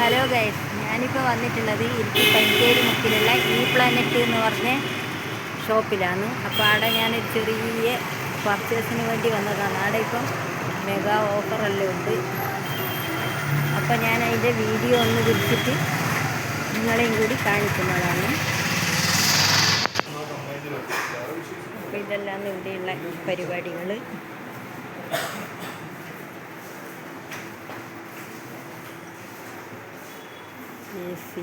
Hello guys ഞാനിപ്പോൾ വന്നിട്ടുള്ളത് ഇരിക്കി പഞ്ചേരി മുക്കിലുള്ള ഈ പ്ലാനറ്റ് എന്ന് പറഞ്ഞ ഷോപ്പിലാണ് അപ്പോൾ അവിടെ ഞാനൊരു ചെറിയ പർച്ചേസിന് വേണ്ടി വന്നതാണ്. അവിടെ ഇപ്പം മെഗാ ഓഫറെല്ലാം ഉണ്ട്. അപ്പോൾ ഞാൻ അതിന്റെ വീഡിയോ ഒന്ന് വിളിച്ചിട്ട് നിങ്ങളെയും കൂടി കാണിക്കുന്നതാണ്. അപ്പോൾ ഇതെല്ലാം ഇവിടെയുള്ള പരിപാടികൾ എ സി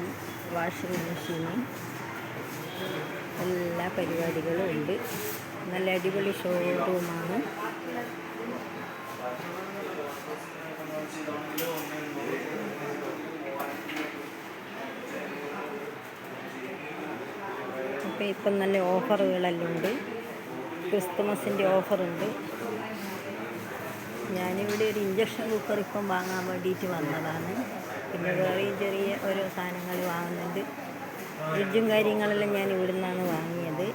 വാഷിംഗ് മെഷീന് എല്ലാ പരിപാടികളും ഉണ്ട്. നല്ല അടിപൊളി ഷോറൂമാണ്. അപ്പോൾ ഇപ്പം നല്ല ഓഫറുകളെല്ലാം ഉണ്ട്. ക്രിസ്തുമസിന്റെ ഓഫറുണ്ട്. ഞാനിവിടെ ഒരു ഇഞ്ചക്ഷൻ കുക്കർ ഇപ്പം വാങ്ങാൻ വേണ്ടിയിട്ട് വന്നതാണ്. പിന്നെ ചെറിയ ചെറിയ ഓരോ സാധനങ്ങൾ വാങ്ങുന്നുണ്ട്. ഫ്രിഡ്ജും കാര്യങ്ങളെല്ലാം ഞാൻ ഇവിടെ നിന്നാണ് വാങ്ങിയത്.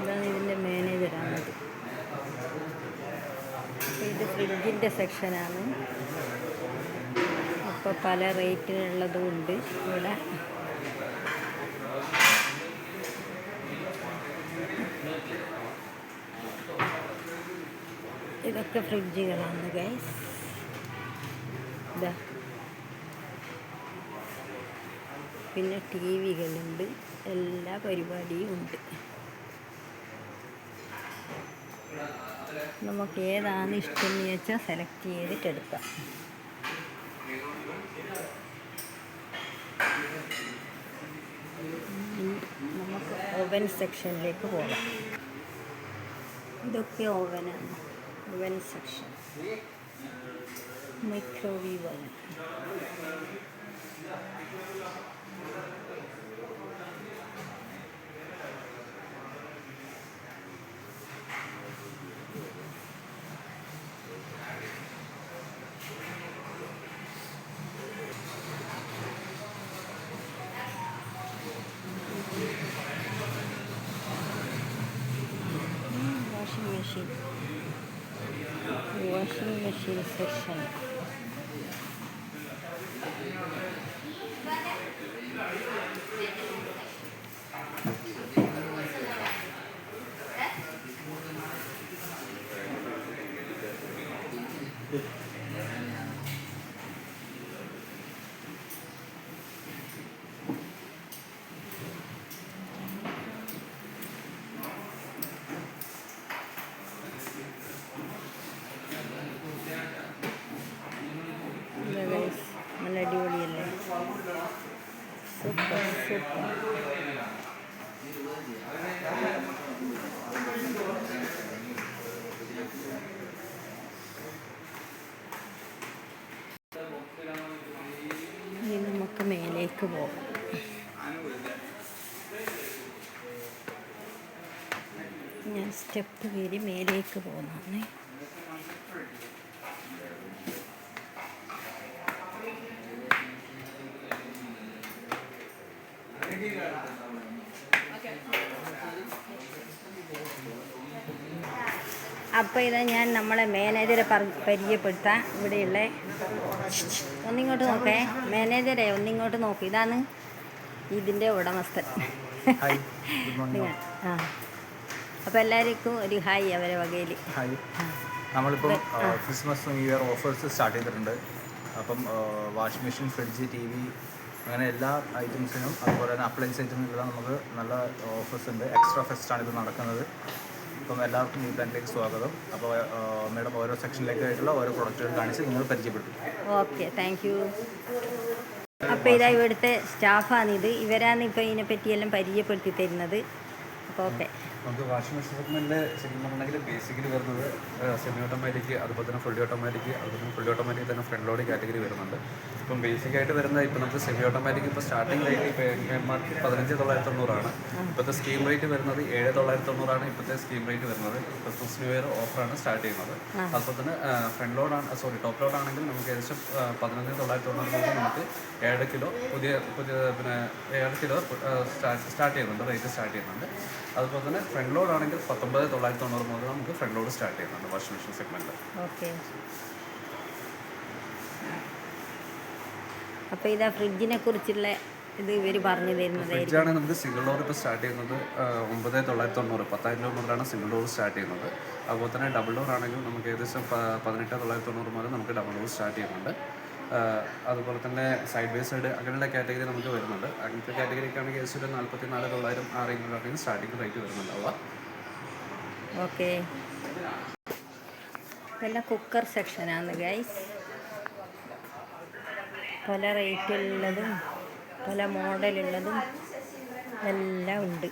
ഇതാണ് ഇതിന്റെ മാനേജറാണത് ഇത് ഫ്രിഡ്ജിന്റെ സെക്ഷനാണ് അപ്പോൾ പല റേറ്റിനുള്ളതും ഉണ്ട്. ഇവിടെ ഇതൊക്കെ ഫ്രിഡ്ജുകളാണ് ഗൈസ് ഇതാ. പിന്നെ ടി വികളുണ്ട്. എല്ലാ പരിപാടിയും ഉണ്ട്. നമുക്ക് ഏതാണ് ഇഷ്ടം എന്ന് വെച്ചാൽ സെലക്ട് ചെയ്തിട്ട് എടുക്കാം ഇനി നമുക്ക് ഓവൻ സെക്ഷനിലേക്ക് പോകാം. ഇതൊക്കെ ഓവനാണ് oven section microwave oven washing machine washing machine section ഇല്ല guys, നല്ല അടിപൊളിയല്ലേ സൂപ്പർ സൂപ്പർ ഇനി നമുക്ക് മേലേക്ക് പോകും. ഞാൻ സ്റ്റെപ്പ് കയറി മേലേക്ക് പോകുന്നതാണേ അപ്പോൾ ഇതാ ഞാൻ നമ്മളെ മാനേജരെ പറ പരിചയപ്പെടുത്താം. ഇവിടെയുള്ള ഒന്നിങ്ങോട്ട് നോക്കേ. മാനേജരെ ഒന്നിങ്ങോട്ട് നോക്ക്. ഇതാണ് ഇതിന്റെ ഉടമസ്ഥൻ. ആ. അപ്പോൾ എല്ലാവർക്കും ഒരു ഹായ് അവരെ വകയിൽ ഹായ് നമ്മളിപ്പം Christmas new year offers start ചെയ്തിട്ടുണ്ട്. അപ്പം washing machine fridge T V അങ്ങനെ എല്ലാ ഐറ്റംസിനും അതുപോലെ തന്നെ അപ്ലയൻസ് ഐറ്റംസിനെല്ലാം നമുക്ക് നല്ല ഓഫേഴ്സ് ഉണ്ട്. എക്സ്ട്രാ ഫെസ്റ്റാണ് ഇത് നടക്കുന്നത്. അപ്പം എല്ലാവർക്കും ഈ പ്ലാനിലേക്ക് സ്വാഗതം. അപ്പോൾ മേഡം ഓരോ സെക്ഷനിലേക്കായിട്ടുള്ള ഓരോ പ്രൊഡക്റ്റുകൾ കാണിച്ച് നിങ്ങൾ പരിചയപ്പെടുത്തും. Okay thank you. അപ്പോൾ ഇതാ ഇവിടുത്തെ സ്റ്റാഫാണിത് ഇവരാണ് ഇപ്പോൾ ഇതിനെപ്പറ്റിയെല്ലാം പരിചയപ്പെടുത്തി തരുന്നത്. അപ്പോൾ ഓക്കെ. നമുക്ക് വാഷിംഗ് മെഷീൻ സെഗ്മെന്റിന്റെ ശരിക്കും പറഞ്ഞിട്ടുണ്ടെങ്കിൽ ബേസിക്കലി വരുന്നത് സെമി ഓട്ടോമാറ്റിക് അതുപോലെ തന്നെ ഫുള്ളി ഓട്ടോമാറ്റിക് അതുപോലെ തന്നെ ഫുള്ളി ഓട്ടോമാറ്റിക് തന്നെ ഫ്രണ്ട് ലോഡ് കാറ്റഗറി വരുന്നുണ്ട്. ഇപ്പം ബേസിക് ആയിട്ട് വരുന്നത് ഇപ്പം നമുക്ക് സെമി ഓട്ടോമാറ്റിക് ഇപ്പോൾ സ്റ്റാർട്ടിംഗ് റേറ്റ് ഇപ്പോൾ എം ആർ പി പതിനഞ്ച് തൊള്ളായിരത്തി തൊണ്ണൂറാണ് ഇപ്പോഴത്തെ സ്കീം റേറ്റ് വരുന്നത് ഏഴ് തൊള്ളായിരത്തി തൊണ്ണൂറാണ് ഇപ്പോഴത്തെ സ്കീം റേറ്റ് വരുന്നത് ക്രിസ്മസ് ന്യൂ ഇയർ ഓഫറാണ് സ്റ്റാർട്ട് ചെയ്യുന്നത്. അതുപോലെ തന്നെ ഫ്രണ്ട് ലോഡാണ് സോറി ടോപ്പ് ലോഡ് ആണെങ്കിൽ നമുക്ക് ഏകദേശം പതിനഞ്ച് തൊള്ളായിരത്തി തൊണ്ണൂറ് നമുക്ക് ഏഴ് കിലോ പുതിയ പുതിയ പിന്നെ ഏഴ് കിലോ സ്റ്റാർട്ട് ചെയ്യുന്നുണ്ട് റേറ്റ് സ്റ്റാർട്ട് ചെയ്യുന്നുണ്ട്. അതുപോലെ തന്നെ ഫ്രണ്ട് ലോഡ് ആണെങ്കിൽ പത്തൊമ്പത് തൊള്ളായിരത്തി തൊണ്ണൂറ് മുതൽ നമുക്ക് ഫ്രണ്ട് ലോഡ് സ്റ്റാർട്ട് ചെയ്യുന്നുണ്ട് വാഷിംഗ് മെഷീൻ സെഗ്മെന്റ് ഓക്കെ. അപ്പോൾ ഇതാ ഫ്രിഡ്ജിനെ കുറിച്ചുള്ള ഇത് ഇവർ പറഞ്ഞു ഫ്രിഡ്ജാണ് നമുക്ക് സിംഗിൾ ഡോർ ഇപ്പോൾ സ്റ്റാർട്ട് ചെയ്യുന്നത് ഒമ്പത് തൊള്ളായിരത്തി തൊണ്ണൂറ് പത്തായിരം രൂപ മുതലാണ് സിംഗിൾ ഡോർ സ്റ്റാർട്ട് ചെയ്യുന്നത്. അതുപോലെ തന്നെ ഡബിൾ ഡോർ ആണെങ്കിൽ നമുക്ക് ഏകദേശം പതിനെട്ട് തൊള്ളായിരത്തി തൊണ്ണൂറ് മുതൽ നമുക്ക് ഡബിൾ ഡോർ സ്റ്റാർട്ട് ചെയ്യുന്നുണ്ട്. അതുപോലെ തന്നെ സൈഡ് ബൈ സൈഡ് അങ്ങനെയുള്ള കാറ്റഗറി നമുക്ക് വരുന്നുണ്ട്. അങ്ങനത്തെ കാറ്റഗറിക്ക് ആണെങ്കിൽ ഏകദേശം ഒരു നാൽപ്പത്തി നാല് തൊള്ളായിരം ആ സ്റ്റാർട്ടിംഗ് റേറ്റ് വരുന്നുണ്ടാവുക. ഓക്കെ ഇതെല്ലാം കുക്കർ സെക്ഷനാണ് ഗൈസ് പല റേറ്റുള്ളതും പല മോഡലുള്ളതും എല്ലാം ഉണ്ട്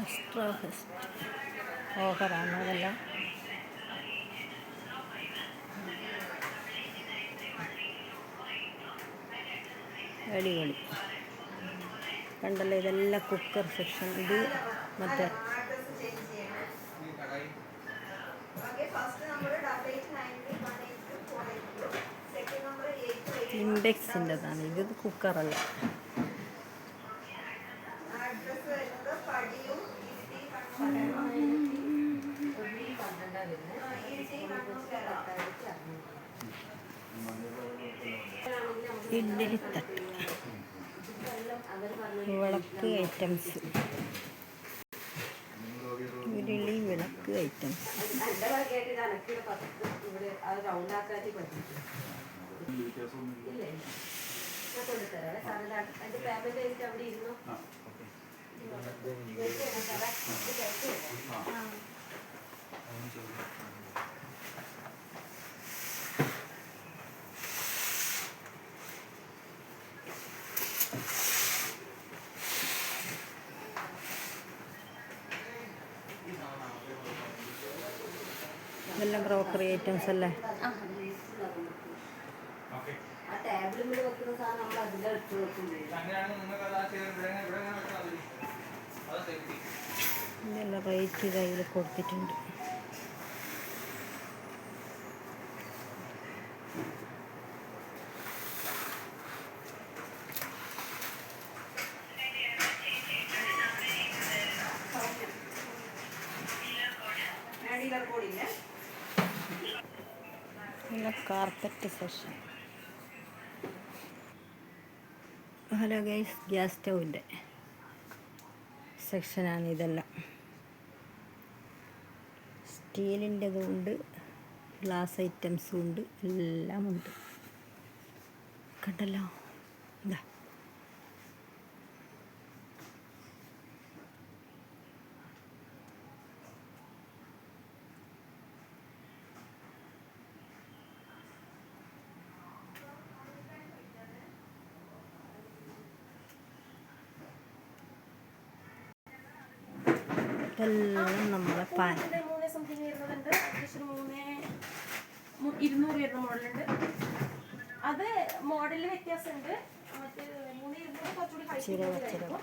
എക്സ്ട്രാ ഫസ്റ്റ് ഓഫറാണ് അതെല്ലാം. അടിപൊളി. കണ്ടല്ലോ ഇതെല്ലാം കുക്കർ സെക്ഷൻ ഇത് മറ്റേ ഇൻഡെക്സിന്റെതാണ് ഇത് കുക്കറല്ല ഇഡ്ഡലി തട്ട് വിളക്ക് ഐറ്റംസ്. ഉരുളി വിളക്ക് ഐറ്റംസ്. ഇതെല്ലാം ക്രോക്കറി ഐറ്റംസ് അല്ലേ? ഇതെല്ലാം റേറ്റ് കയ്യിൽ കൊടുത്തിട്ടുണ്ട്. Carpet session. Hello guys gas സ്റ്റൗവിന്റെ സെക്ഷനാണ് ഇതെല്ലാം. സ്റ്റീലിന്റെതും ഉണ്ട് ഗ്ലാസ് ഐറ്റംസും ഉണ്ട് എല്ലാം ഉണ്ട് കണ്ടല്ലോ? ഇതാ. ഇതെല്ലാം നമ്മളെ പാൻ മൂന്ന് സംതിങ് വരുന്നതുണ്ട്. ഏകദേശം മൂന്ന് മു- ഇരുന്നൂറ് വരുന്ന മോഡലുണ്ട്. അത് മോഡലിൽ വ്യത്യാസമുണ്ട്. മറ്റേ മൂന്ന് ഇരുന്നൂറ് കുറച്ചുകൂടി height ചിരവ കൂടുതലായിരിക്കും.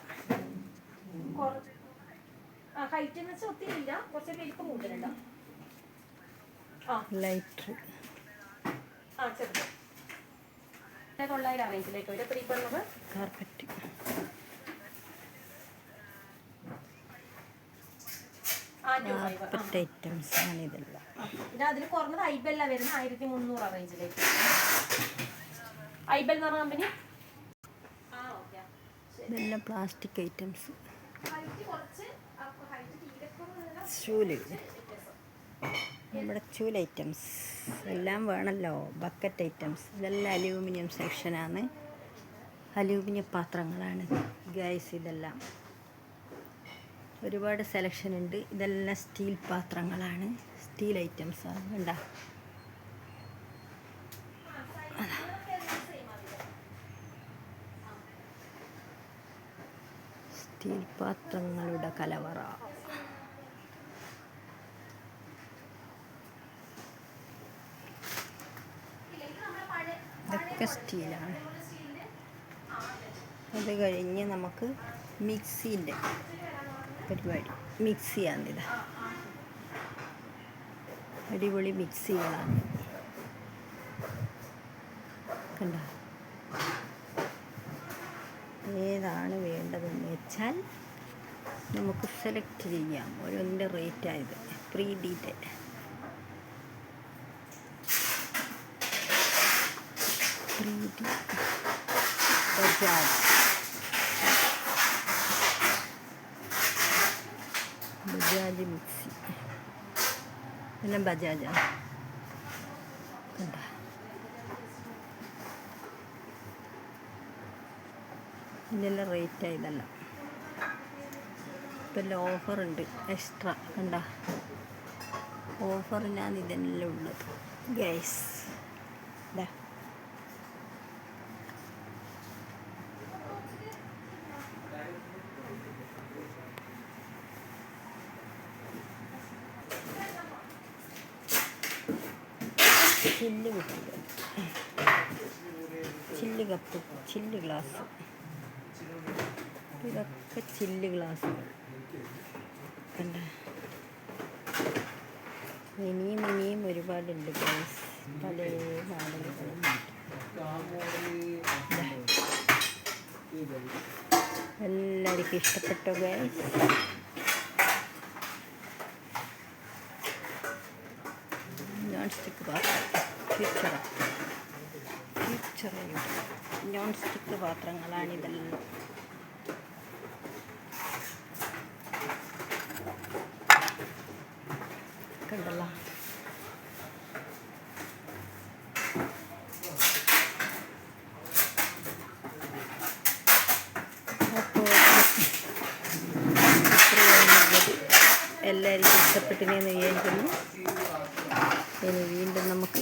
കുറ- ആ ഹൈറ്റ് എന്ന് വെച്ചാൽ ഒത്തിരി ഇല്ല. കുറച്ച് വലിപ്പം ആ. ലൈറ്റ് ആ ചെറുത്. പിന്നെ തൊള്ളായിരം റേഞ്ചിലേക്ക് വരും ത്രീ പറഞ്ഞത് കാർപ്പറ്റ് കാർപ്പറ്റ് ഐറ്റംസ് ആണ് ഇതെല്ലാം. പിന്നെ അതിൽ കുറഞ്ഞത് ഐബെല്ല വരുന്ന ആയിരത്തി മുന്നൂറ് റേഞ്ചിലേക്ക് ഐബെൽ എന്ന് പറഞ്ഞ കമ്പനി ഇതെല്ലാം പ്ലാസ്റ്റിക് ഐറ്റംസ് ചൂൽ. നമ്മുടെ ചൂൽ ഐറ്റംസ് എല്ലാം വേണമല്ലോ. ബക്കറ്റ് ഐറ്റംസ് ഇതെല്ലാം അലൂമിനിയം സെക്ഷനാണ് അലൂമിനിയം പാത്രങ്ങളാണ്. ഗ്യാസ് ഇതെല്ലാം. ഒരുപാട് സെലക്ഷൻ ഉണ്ട്. ഇതെല്ലാം സ്റ്റീൽ പാത്രങ്ങളാണ്. സ്റ്റീൽ ഐറ്റംസ് ആണ്. കണ്ട? സ്റ്റീൽ പാത്രങ്ങളുടെ കലവറ. ഇതൊക്കെ സ്റ്റീലാണ് അത് കഴിഞ്ഞ് നമുക്ക് മിക്സീന്റെ പരിപാടി മിക്സിയാണിത് അടിപൊളി മിക്സികളാണ് കണ്ട? ഏതാണ് വേണ്ടതെന്ന് വെച്ചാൽ നമുക്ക് സെലക്ട് ചെയ്യാം. ഓരോന്നിന്റെ റേറ്റായത് പ്രീ ഡീറ്റെയിൽ പ്രീ ഡീറ്റ് ബജാജ്. ബജാജ് മിക്സി. എല്ലാം ബജാജാണ് കണ്ട? ഇതിനെല്ലാം റേറ്റ് ഇതെല്ലാം. ഇപ്പം എല്ലാം ഓഫറുണ്ട് എക്സ്ട്രാ കണ്ട? ഓഫറിനാണ് ഇതെല്ലാം ഉള്ളത്. ഗ്യാസ് ഇതാ ചില്ല് കിട്ടില്ല. ചില്ല് കപ്പ് ചില്ല് ഗ്ലാസ്. ഇതൊക്കെ ചില്ല് ഗ്ലാസ്. ഇനിയും ഇനിയും ഒരുപാടുണ്ട് ഗ്ലാസ് പല മോഡലുകളും എല്ലാവർക്കും ഇഷ്ടപ്പെട്ടോ guys non stick future future non stick പാത്രങ്ങളാണിതെല്ലാം കണ്ടല്ലോ. എല്ലാവരും ഇഷ്ടപ്പെട്ടിനെന്ന് വിചാരിക്കുന്നു. ഇനി വീണ്ടും നമുക്ക്